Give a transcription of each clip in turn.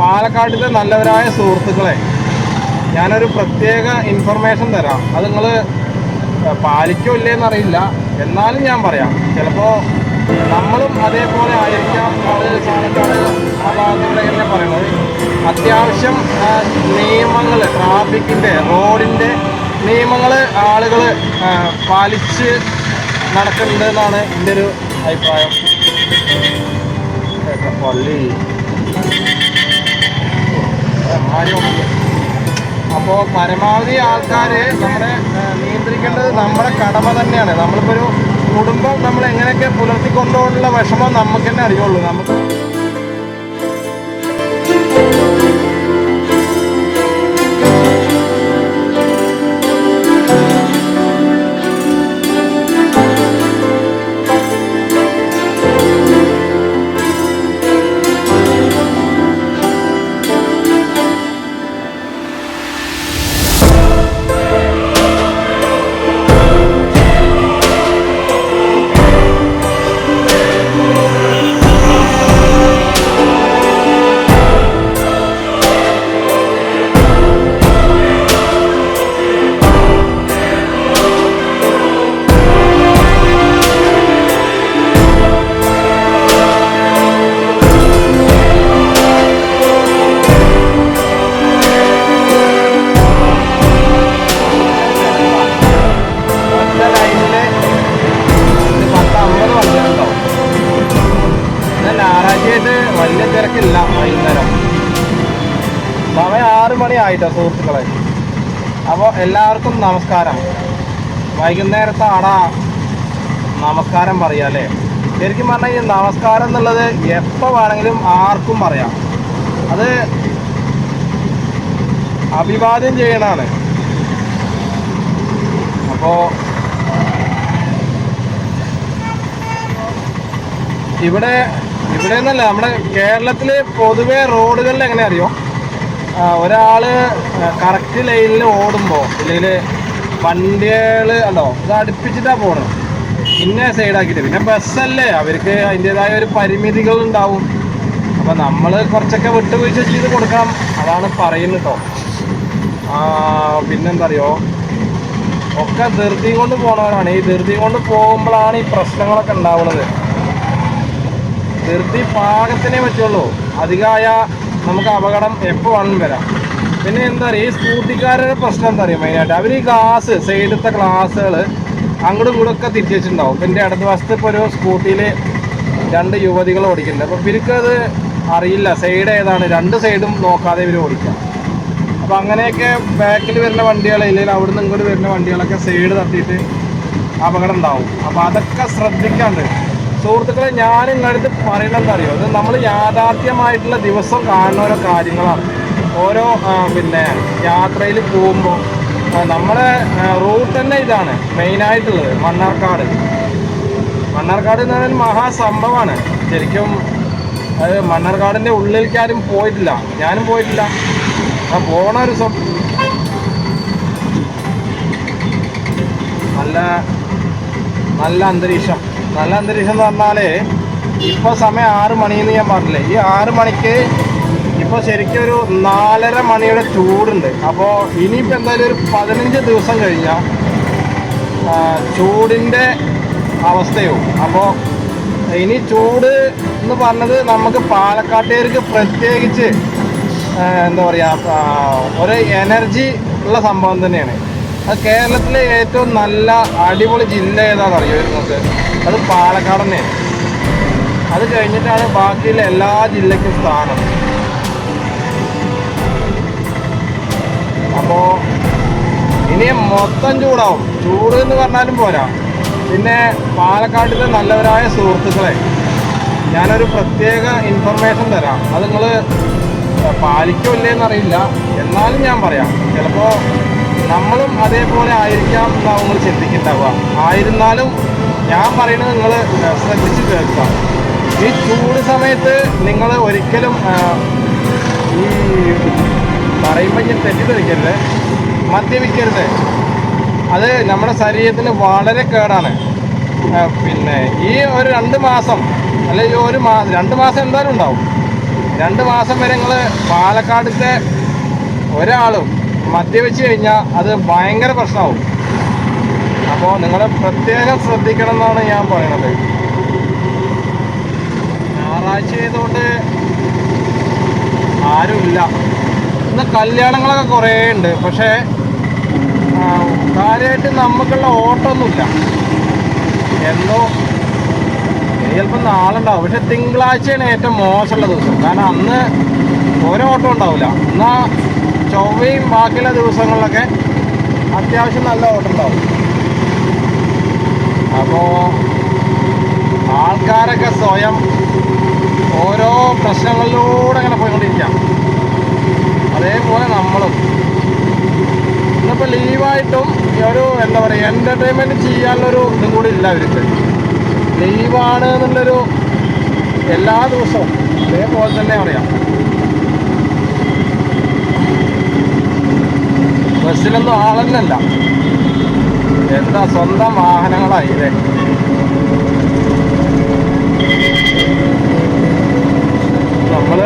പാലക്കാട്ടിലെ നല്ലവരായ സുഹൃത്തുക്കളെ ഞാനൊരു പ്രത്യേക ഇൻഫർമേഷൻ തരാം. അത് നിങ്ങൾ പാലിക്കോ ഇല്ലേന്ന് അറിയില്ല. എന്നാലും ഞാൻ പറയാം. ചിലപ്പോൾ നമ്മളും അതേപോലെ ആയിരിക്കാം. അത് പാലക്കാട് ആ ഭാഗത്തൂടെ എന്നെ പറയുന്നത്. അത്യാവശ്യം നിയമങ്ങൾ ട്രാഫിക്കിന്റെ റോഡിന്റെ നിയമങ്ങൾ ആളുകൾ പാലിച്ച് നടക്കുന്നുണ്ട് എന്നാണ് എന്റെ ഒരു അഭിപ്രായം. ഏട്ടാ, പള്ളി അപ്പോൾ പരമാവധി ആൾക്കാർ നമ്മുടെ നിയന്ത്രിക്കേണ്ടത് നമ്മുടെ കടമ തന്നെയാണ്. നമ്മളിപ്പോൾ ഒരു കുടുംബം നമ്മൾ എങ്ങനെയൊക്കെ പുലർത്തിക്കൊണ്ടുള്ള വിഷമം നമുക്ക് തന്നെ അറിയുള്ളൂ. നമുക്ക് സുഹൃത്തുക്കളെ. അപ്പോൾ എല്ലാവർക്കും നമസ്കാരം. വൈകുന്നേരത്തെ ആടാ നമസ്കാരം പറയാല്ലേ ശരിക്കും പറഞ്ഞാൽ ഈ നമസ്കാരം എന്നുള്ളത് എപ്പോൾ വേണമെങ്കിലും ആർക്കും പറയാം. അത് അഭിവാദ്യം ചെയ്യണമാണ് അപ്പോൾ ഇവിടെ ഇവിടെ നിന്നല്ല നമ്മുടെ കേരളത്തിൽ പൊതുവേ റോഡുകളിൽ എങ്ങനെ അറിയോ? ആ, ഒരാൾ കറക്റ്റ് ലൈനിൽ ഓടുമ്പോൾ ഇല്ലെങ്കിൽ വണ്ടികൾ ഉണ്ടോ ഇത് അടുപ്പിച്ചിട്ടാണ് പോണത്. പിന്നെ സൈഡാക്കിയിട്ട് പിന്നെ ബസ്സല്ലേ അവർക്ക് അതിന്റെതായ ഒരു പരിമിതികൾ ഉണ്ടാവും. അപ്പം നമ്മൾ കുറച്ചൊക്കെ വിട്ടുവീഴ്ച ചെയ്ത് കൊടുക്കണം അതാണ് പറയുന്നത് കേട്ടോ പിന്നെന്താ അറിയോ ഒക്കെ ധൃതി കൊണ്ട് പോണവരാണ്. ഈ ധൃതി കൊണ്ട് പോകുമ്പോഴാണ് ഈ പ്രശ്നങ്ങളൊക്കെ ഉണ്ടാവുന്നത് ധൃതി പാകത്തിനേ പറ്റുള്ളൂ. അധികമായ നമുക്ക് അപകടം എപ്പോൾ വേണം വരാം. പിന്നെ എന്താ പറയുക ഈ സ്കൂട്ടിക്കാരുടെ പ്രശ്നം എന്താ പറയുക മെയിനായിട്ട്? അവർ ഈ ഗ്ലാസ് സൈഡത്തെ ഗ്ലാസ്സുകൾ അങ്ങോട്ടും ഇങ്ങോട്ടും ഒക്കെ തിരിച്ചു ഇപ്പം എന്റെ അടുത്ത വശത്ത് ഇപ്പോൾ ഒരു സ്കൂട്ടിയിൽ രണ്ട് യുവതികൾ ഓടിക്കുന്നുണ്ട്. അപ്പോൾ ഇവർക്കത് അറിയില്ല. സൈഡ് ഏതാണ്? രണ്ട് സൈഡും നോക്കാതെ ഇവർ ഓടിക്കാം അപ്പോൾ അങ്ങനെയൊക്കെ ബാക്കിൽ വരുന്ന വണ്ടികൾ ഇല്ലെങ്കിൽ അവിടുന്ന് ഇങ്ങോട്ട് വരുന്ന വണ്ടികളൊക്കെ സൈഡ് തട്ടിയിട്ട് അപകടം ഉണ്ടാവും. അപ്പോൾ അതൊക്കെ ശ്രദ്ധിക്കാണ്ട് സുഹൃത്തുക്കളെ ഞാൻ ഇന്നടുത്ത് പറയണമെന്ന് അറിയോ ഇത് നമ്മൾ യാഥാർത്ഥ്യമായിട്ടുള്ള ദിവസം കാണുന്ന ഓരോ കാര്യങ്ങളാണ്. ഓരോ പിന്നെ യാത്രയിൽ പോകുമ്പോൾ നമ്മുടെ റൂട്ട് തന്നെ ഇതാണ് മെയിനായിട്ടുള്ളത് മണ്ണാർക്കാട്. മണ്ണാർക്കാട് എന്ന് പറഞ്ഞാൽ മഹാസംഭവമാണ്. ശരിക്കും അത് മണ്ണാർക്കാടിന്റെ ഉള്ളിലേക്കാരും പോയിട്ടില്ല. ഞാനും പോയിട്ടില്ല. ആ പോണ ഒരു സ്വ നല്ല നല്ല അന്തരീക്ഷം. നല്ല അന്തരീക്ഷം എന്ന് ഇപ്പോൾ സമയം ആറ് മണിയെന്ന് ഞാൻ പറഞ്ഞില്ലേ. ഈ ആറ് മണിക്ക് ഇപ്പോൾ ശരിക്കും ഒരു നാലര മണിയുടെ ചൂടുണ്ട്. അപ്പോൾ ഇനിയിപ്പോൾ എന്തായാലും ഒരു പതിനഞ്ച് ദിവസം കഴിഞ്ഞാൽ ചൂടിന്റെ അവസ്ഥയും? അപ്പോൾ ഇനി ചൂട് എന്ന് പറഞ്ഞത് നമുക്ക് പാലക്കാട്ടുകാർക്ക് പ്രത്യേകിച്ച് എന്താ പറയുക ഒരു എനർജി ഉള്ള സംഭവം തന്നെയാണ്. അത് കേരളത്തിലെ ഏറ്റവും നല്ല അടിപൊളി ജില്ല ഏതാണെന്ന് അറിയോ നിങ്ങൾക്ക് അത് പാലക്കാട് തന്നെയാണ് അത് കഴിഞ്ഞിട്ടാണ് ബാക്കിയുള്ള എല്ലാ ജില്ലയ്ക്കും സ്ഥാനം. അപ്പോ ഇനി മൊത്തം ചൂടാവും. ചൂട് എന്ന് പറഞ്ഞാലും പോരാ. പിന്നെ പാലക്കാട്ടിലെ നല്ലവരായ സുഹൃത്തുക്കളെ ഞാനൊരു പ്രത്യേക ഇൻഫർമേഷൻ തരാം. അത് നിങ്ങൾ പാലിക്കോ ഇല്ലേന്ന് അറിയില്ല. എന്നാലും ഞാൻ പറയാം. ചിലപ്പോൾ നമ്മളും അതേപോലെ ആയിരിക്കാം എന്നാവും നിങ്ങൾ ചിന്തിക്കുന്നുണ്ടാവുക ആയിരുന്നാലും ഞാൻ പറയുന്നത് നിങ്ങൾ ശ്രദ്ധിച്ച് കേൾക്കുക. ഈ ചൂട് സമയത്ത് നിങ്ങൾ ഒരിക്കലും ഈ പറയുമ്പോൾ ഞാൻ തെറ്റിദ്ധരിക്കരുത്. മദ്യപിക്കരുത്. അത് നമ്മുടെ ശരീരത്തിന് വളരെ കേടാണ്. പിന്നെ ഈ ഒരു രണ്ട് മാസം അല്ലെങ്കിൽ ഒരു മാസം രണ്ട് മാസം എന്തായാലും ഉണ്ടാവും. രണ്ട് മാസം വരെ നിങ്ങൾ പാലക്കാടിന്റെ ഒരാളും മദ്യപിച്ച് കഴിഞ്ഞാൽ അത് ഭയങ്കര പ്രശ്നമാവും. അപ്പോൾ നിങ്ങൾ പ്രത്യേകം ശ്രദ്ധിക്കണം എന്നാണ് ഞാൻ പറയണത്. ഞായറാഴ്ച ആയതുകൊണ്ട് ആരുമില്ല. ഇന്ന് കല്യാണങ്ങളൊക്കെ കുറേ ഉണ്ട്. പക്ഷേ കാര്യമായിട്ട് നമുക്കുള്ള ഓട്ടമൊന്നുമില്ല എന്തോ ചിലപ്പോൾ നാളുണ്ടാവും. പക്ഷെ തിങ്കളാഴ്ചയാണ് ഏറ്റവും മോശമുള്ള ദിവസം. കാരണം അന്ന് ഓരോ ഓട്ടം ഉണ്ടാവില്ല. എന്നാൽ ചൊവ്വയും ബാക്കിയുള്ള ദിവസങ്ങളിലൊക്കെ അത്യാവശ്യം നല്ല ഓട്ടം ഉണ്ടാവും. അപ്പോൾ ആൾക്കാരൊക്കെ സ്വയം ഓരോ പ്രശ്നങ്ങളിലൂടെ അങ്ങനെ പോയിക്കൊണ്ടിരിക്കാം അതേപോലെ നമ്മളും. ഇന്നിപ്പോൾ ലീവായിട്ടും ഒരു എന്താ പറയുക എന്റർടൈൻമെന്റ് ചെയ്യാനുള്ളൊരു ഇതും കൂടി ഇല്ല അവർക്ക് ലീവാണ് എന്നുള്ളൊരു എല്ലാ ദിവസവും അതേപോലെ തന്നെ അറിയാം ബസ്സിലൊന്നും ആളെന്നല്ല. എന്താ സ്വന്തം വാഹനങ്ങളായി അല്ലേ നമ്മൾ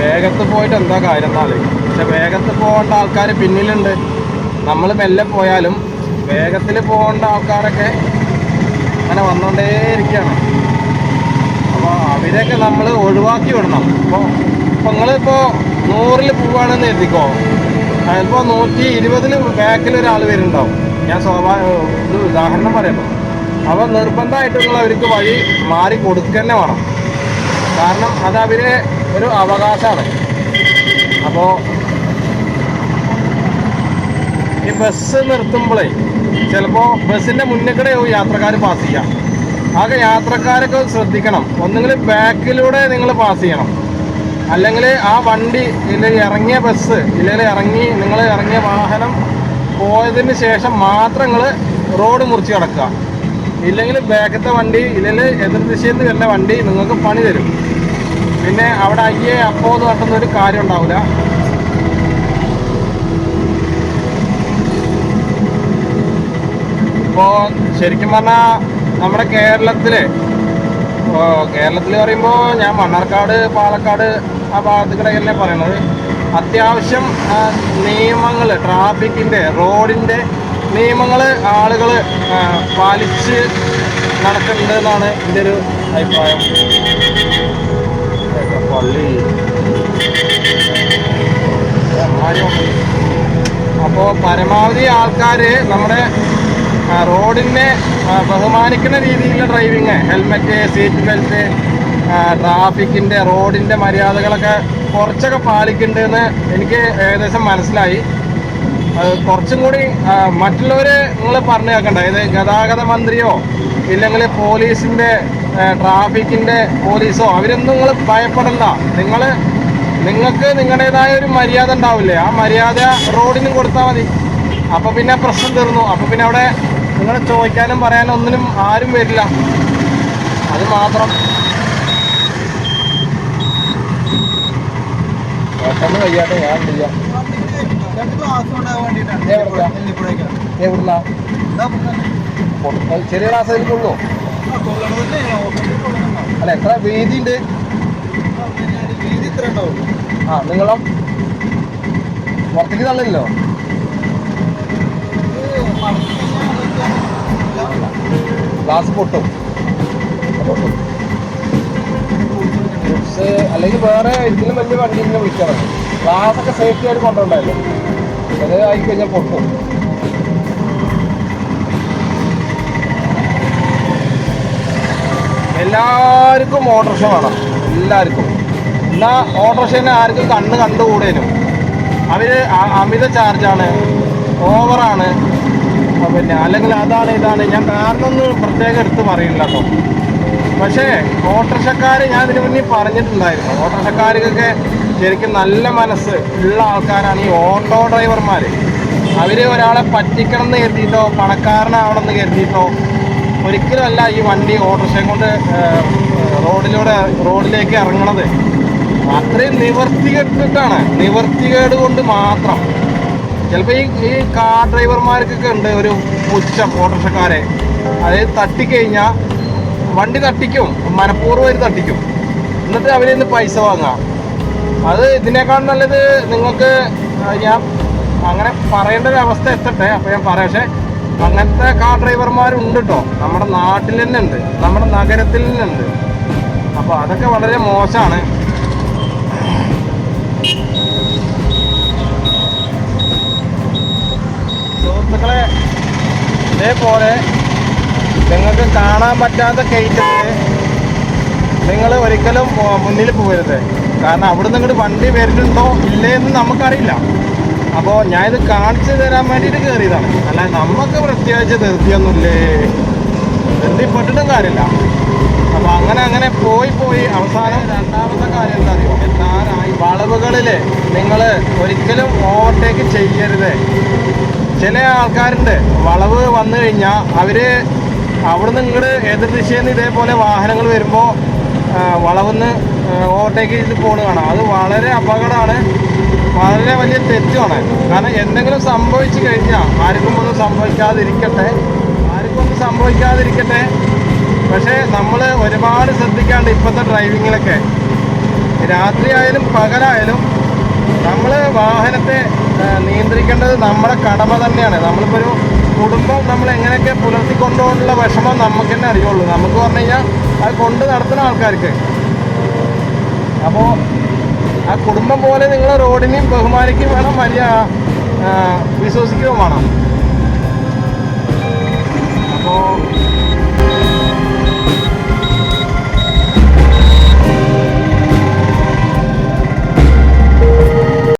വേഗത്ത് പോയിട്ട് എന്താ കാര്യം എന്നാൽ? പക്ഷെ വേഗത്ത് പോകേണ്ട ആൾക്കാർ പിന്നിലുണ്ട്. നമ്മൾ മെല്ലെ പോയാലും വേഗത്തിൽ പോകേണ്ട ആൾക്കാരൊക്കെ അങ്ങനെ വന്നുകൊണ്ടേയിരിക്കുകയാണ് അപ്പോൾ അവരെയൊക്കെ നമ്മൾ ഒഴിവാക്കി വിടണം. അപ്പോൾ ഇപ്പോൾ നിങ്ങളിപ്പോൾ നൂറിൽ പോവാണെന്ന് എത്തിക്കോ ചിലപ്പോൾ നൂറ്റി ഇരുപതിൽ ബാക്കിൽ ഒരാൾ വരുന്നുണ്ടാവും. ഞാൻ സ്വാഭാവിക ഒരു ഉദാഹരണം പറയുമ്പോൾ അപ്പോൾ നിർബന്ധമായിട്ടുള്ള നിങ്ങൾ അവർക്ക് വഴി മാറി കൊടുക്കുക തന്നെ വേണം. കാരണം അത് അവരെ ഒരു അവകാശമാണ്. അപ്പോൾ ഈ ബസ് നിർത്തുമ്പോഴേ ചിലപ്പോൾ ബസ്സിന്റെ മുന്നിൽ യാത്രക്കാർ പാസ് ചെയ്യാം. ആകെ യാത്രക്കാരൊക്കെ ശ്രദ്ധിക്കണം. ഒന്നുകിൽ ബാക്കിലൂടെ നിങ്ങൾ പാസ് ചെയ്യണം. അല്ലെങ്കിൽ ആ വണ്ടി ഇല്ലെങ്കിൽ ഇറങ്ങിയ ബസ് ഇല്ലെങ്കിൽ ഇറങ്ങി നിങ്ങൾ ഇറങ്ങിയ വാഹനം പോയതിന് ശേഷം മാത്രം നിങ്ങൾ റോഡ് മുറിച്ച് കിടക്കുക. ഇല്ലെങ്കിൽ ബാക്കത്തെ വണ്ടി ഇല്ലെങ്കിൽ എതിർ ദിശയിൽ നിന്ന് വരുന്ന വണ്ടി നിങ്ങൾക്ക് പണി തരും. പിന്നെ അവിടെ അയ്യേ അപ്പോ എന്ന് പറഞ്ഞ ഒരു കാര്യം ഉണ്ടാവില്ല. ഇപ്പോൾ ശരിക്കും പറഞ്ഞാൽ നമ്മുടെ കേരളത്തിലെ കേരളത്തിൽ പറയുമ്പോൾ ഞാൻ മണ്ണാർക്കാട് പാലക്കാട് ആ ഭാഗത്ത് കൂടെ തന്നെ പറയണത് അത്യാവശ്യം നിയമങ്ങൾ ട്രാഫിക്കിന്റെ റോഡിന്റെ നിയമങ്ങൾ ആളുകൾ പാലിച്ച് നടക്കുന്നുണ്ട് എന്നാണ് എന്റെ ഒരു അഭിപ്രായം. പള്ളി. അപ്പോൾ പരമാവധി ആൾക്കാർ നമ്മുടെ റോഡിനെ ബഹുമാനിക്കുന്ന രീതിയിലുള്ള ഡ്രൈവിങ് ഹെൽമെറ്റ് സീറ്റ് ബെൽറ്റ് ട്രാഫിക്കിന്റെ റോഡിന്റെ മര്യാദകളൊക്കെ കുറച്ചൊക്കെ പാലിക്കുന്നുണ്ടെന്ന് എനിക്ക് ഏകദേശം മനസ്സിലായി. കുറച്ചും കൂടി മറ്റുള്ളവർ നിങ്ങൾ പറഞ്ഞു കേൾക്കണ്ട. ഇത് ഗതാഗത മന്ത്രിയോ ഇല്ലെങ്കിൽ പോലീസിന്റെ ട്രാഫിക്കിന്റെ പോലീസോ അവരൊന്നും നിങ്ങൾ ഭയപ്പെടണ്ട. നിങ്ങൾ നിങ്ങൾക്ക് നിങ്ങളുടേതായ ഒരു മര്യാദ ഉണ്ടാവില്ലേ? ആ മര്യാദ റോഡിനും കൊടുത്താൽ മതി. അപ്പോൾ പിന്നെ പ്രശ്നം തീർന്നു. അപ്പോൾ പിന്നെ അവിടെ നിങ്ങൾ ചോദിക്കാനും പറയാനും ഒന്നിനും ആരും വരില്ല. അത് മാത്രം. പെട്ടെന്ന് ചെറിയ ക്ലാസ് ആയിരിക്കുള്ളൂ അല്ല എത്ര? വീതി ഉണ്ട് ആ, നിങ്ങളോ? പുറത്തേക്ക് തള്ളില്ലോ ഇത് മടക്കി ഗ്ലാസ് പൊട്ടും പൊട്ടും. ഗുഡ്സ് അല്ലെങ്കിൽ വേറെ ഇതിലും വലിയ വണ്ടി ഇങ്ങനെ വിളിക്കണം ഗ്ലാസ് ഒക്കെ സേഫ്റ്റി ആയിട്ട് കൊണ്ടുണ്ടായിരുന്നു അത് ആയിക്കഴിഞ്ഞാൽ പൊട്ടും. എല്ലാവർക്കും ഓട്ടോറിക്ഷ വേണം. എല്ലാവർക്കും. എന്നാൽ ഓട്ടോറിക്ഷനെ ആർക്കും കണ്ണ് കണ്ടുകൂടേനും. അവർ അമിത ചാർജാണ് ഓവറാണ് പിന്നെ അല്ലെങ്കിൽ അതാണ് ഇതാണ്. ഞാൻ കാരണമൊന്നും പ്രത്യേകം എടുത്ത് പറയില്ല കേട്ടോ. പക്ഷേ ഓട്ടർഷക്കാർ ഞാൻ ഇതിനു മുന്നേ പറഞ്ഞിട്ടുണ്ടായിരുന്നു. ഓട്ടർഷക്കാർക്കൊക്കെ ശരിക്കും നല്ല മനസ്സ് ഉള്ള ആൾക്കാരാണ് ഈ ഓട്ടോ ഡ്രൈവർമാർ അവർ ഒരാളെ പറ്റിക്കണം എന്ന് കരുതിയിട്ടോ പണക്കാരനാവണമെന്ന് കരുതിയിട്ടോ ഒരിക്കലുമല്ല ഈ വണ്ടി ഓട്ടോറിക്ഷയും കൊണ്ട് റോഡിലൂടെ റോഡിലേക്ക് ഇറങ്ങണത്. അത്രയും നിവർത്തികെട്ടിട്ടാണ്. നിവർത്തികേട് കൊണ്ട് മാത്രം. ചിലപ്പോൾ ഈ ഈ കാർ ഡ്രൈവർമാർക്കൊക്കെ ഉണ്ട് ഒരു പുച്ഛം ഓട്ടോഷക്കാരെ അതായത് തട്ടിക്കഴിഞ്ഞാൽ വണ്ടി തട്ടിക്കും മനഃപൂർവം ഒരു തട്ടിക്കും. എന്നിട്ട് അവരിൽ നിന്ന് പൈസ വാങ്ങാം. അത് ഇതിനേക്കാൾ നല്ലത് നിങ്ങൾക്ക് ഞാൻ അങ്ങനെ പറയേണ്ട ഒരു അവസ്ഥ എത്തട്ടെ അപ്പോൾ ഞാൻ പറയാം. പക്ഷേ അങ്ങനത്തെ കാർ ഡ്രൈവർമാരുണ്ട് കേട്ടോ നമ്മുടെ നാട്ടിൽ തന്നെ ഉണ്ട് നമ്മുടെ നഗരത്തിൽ തന്നെ ഉണ്ട്. അപ്പോൾ അതൊക്കെ വളരെ മോശമാണ്. സുഹൃത്തുക്കളെ ഇതേപോലെ നിങ്ങൾക്ക് കാണാൻ പറ്റാത്ത കയറ്റത്തിൽ നിങ്ങൾ ഒരിക്കലും മുന്നിൽ പോകരുത്. കാരണം അവിടെ ഇങ്ങോട്ട് വണ്ടി വരുന്നുണ്ടോ ഇല്ലേ എന്ന് നമുക്കറിയില്ല. അപ്പോൾ ഞാനിത് കാണിച്ചു തരാൻ വേണ്ടിയിട്ട് കയറിയതാണ് അല്ല നമുക്ക് പ്രത്യേകിച്ച് നിർത്തിയൊന്നുമില്ലേ? നിർത്തിപ്പെട്ടിട്ടും കാര്യമില്ല. അപ്പോൾ അങ്ങനെ അങ്ങനെ പോയി പോയി. അവസാനം രണ്ടാമത്തെ കാര്യം എന്താ അറിയോ എത്താനായി വളവുകളിൽ നിങ്ങൾ ഒരിക്കലും ഓവർടേക്ക് ചെയ്യരുത്. ചില ആൾക്കാരുണ്ട്. വളവ് വന്നു കഴിഞ്ഞാൽ അവർ അവിടുന്ന് ഇങ്ങോട്ട് എതിർ ദിശയിൽ നിന്ന് ഇതേപോലെ വാഹനങ്ങൾ വരുമ്പോൾ വളവെന്ന് ഓവർടേക്ക് ചെയ്ത് പോണ് കാണാം. അത് വളരെ അപകടമാണ്. വളരെ വലിയ തെറ്റുമാണ് കാരണം എന്തെങ്കിലും സംഭവിച്ചു കഴിഞ്ഞാൽ ആർക്കും ഒന്നും സംഭവിക്കാതിരിക്കട്ടെ. ആർക്കും ഒന്നും സംഭവിക്കാതിരിക്കട്ടെ. പക്ഷേ നമ്മൾ ഒരുപാട് ശ്രദ്ധിക്കാണ്ട് ഇപ്പോഴത്തെ ഡ്രൈവിങ്ങിലൊക്കെ രാത്രിയായാലും പകലായാലും നമ്മൾ വാഹനത്തെ നിയന്ത്രിക്കേണ്ടത് നമ്മുടെ കടമ തന്നെയാണ്. നമ്മളിപ്പോൾ ഒരു കുടുംബം നമ്മൾ എങ്ങനെയൊക്കെ പുലർത്തിക്കൊണ്ടുള്ള വിഷമം നമുക്ക് തന്നെ അറിയുള്ളൂ. നമുക്ക് പറഞ്ഞു കഴിഞ്ഞാൽ അത് കൊണ്ട് നടത്തുന്ന ആൾക്കാർക്ക്. അപ്പോൾ ആ കുടുംബം പോലെ നിങ്ങൾ റോഡിനെയും ബഹുമാനിക്കും വേണം വലിയ വിശ്വസിക്കുകയും വേണം. അപ്പോൾ